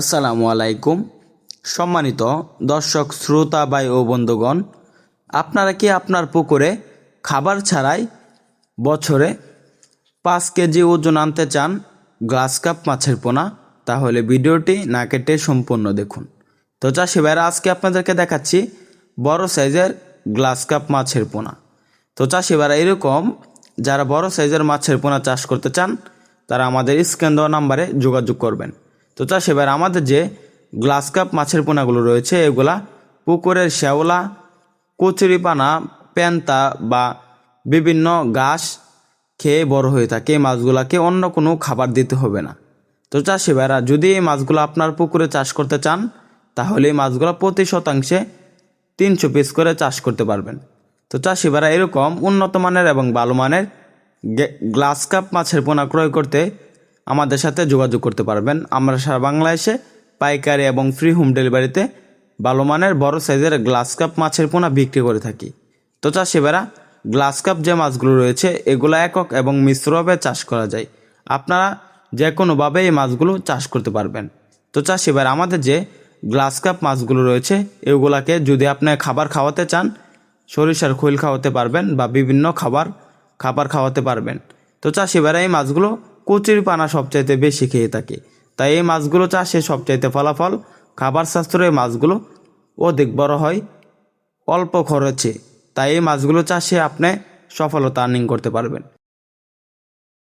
আসসালামু আলাইকুম। সম্মানিত দর্শক, শ্রোতা, ভাই ও বন্ধুগণ, আপনারা কি আপনার পুকুরে খাবার ছাড়াই বছরে পাঁচ কেজি ওজন আনতে চান গ্লাস কাপ মাছের পোনা? তাহলে ভিডিওটি না কেটে সম্পূর্ণ দেখুন। তো চাষি ভাইরা, আজকে আপনাদেরকে দেখাচ্ছি বড় সাইজের গ্লাস কাপ মাছের পোনা। তো চাষি ভাইরা, এরকম যারা বড় সাইজের মাছের পোনা চাষ করতে চান, তারা আমাদের স্ক্যান দেওয়া নাম্বারে যোগাযোগ করবেন। তো চাষি ভাইরা আমাদের যে গ্লাস কাপ মাছের পোনাগুলো রয়েছে, এগুলা পুকুরের শ্যাওলা কচুরিপানা প্যান্তা বা বিভিন্ন ঘাস খেয়ে বড় হয়ে থাকে। এই মাছগুলাকে অন্য কোনো খাবার দিতে হবে না। তো চাষি ভাইরা যদি এই মাছগুলো আপনার পুকুরে চাষ করতে চান, তাহলে এই মাছগুলো প্রতি শতাংশে তিনশো পিস করে চাষ করতে পারবেন। তো চাষি ভাইরা এরকম উন্নত মানের এবং ভালো মানের গ্লাস কাপ মাছের পোনা ক্রয় করতে আমাদের সাথে যোগাযোগ করতে পারবেন। আমরা সারা বাংলাদেশে পাইকারি এবং ফ্রি হোম ডেলিভারিতে ভালো মানের বড় সাইজের গ্লাস কাপ মাছের পোনা বিক্রি করে থাকি। তো চাষি ভাইরা গ্লাস কাপ যে মাছগুলো রয়েছে, এগুলো একক এবং মিশ্রভাবে চাষ করা যায়। আপনারা যে কোনোভাবে এই মাছগুলো চাষ করতে পারবেন। তো চাষি ভাইরা, আমাদের যে গ্লাস কাপ মাছগুলো রয়েছে, এগুলাকে যদি আপনি খাবার খাওয়াতে চান, সরিষার খৈল খাওয়াতে পারবেন বা বিভিন্ন খাবার খাবার খাওয়াতে পারবেন। তো চাষি ভাইরা, এই মাছগুলো কচুরি পানা সবচাইতে বেশি খেয়ে থাকে। তাই এই মাছগুলো চাষে সবচাইতে ফলাফল, খাবার সাশ্রয় মাছগুলো অধিক বড় হয়, অল্প খরচে। তাই এই মাছগুলো চাষে আপনি সফলতা আর্নিং করতে পারবেন।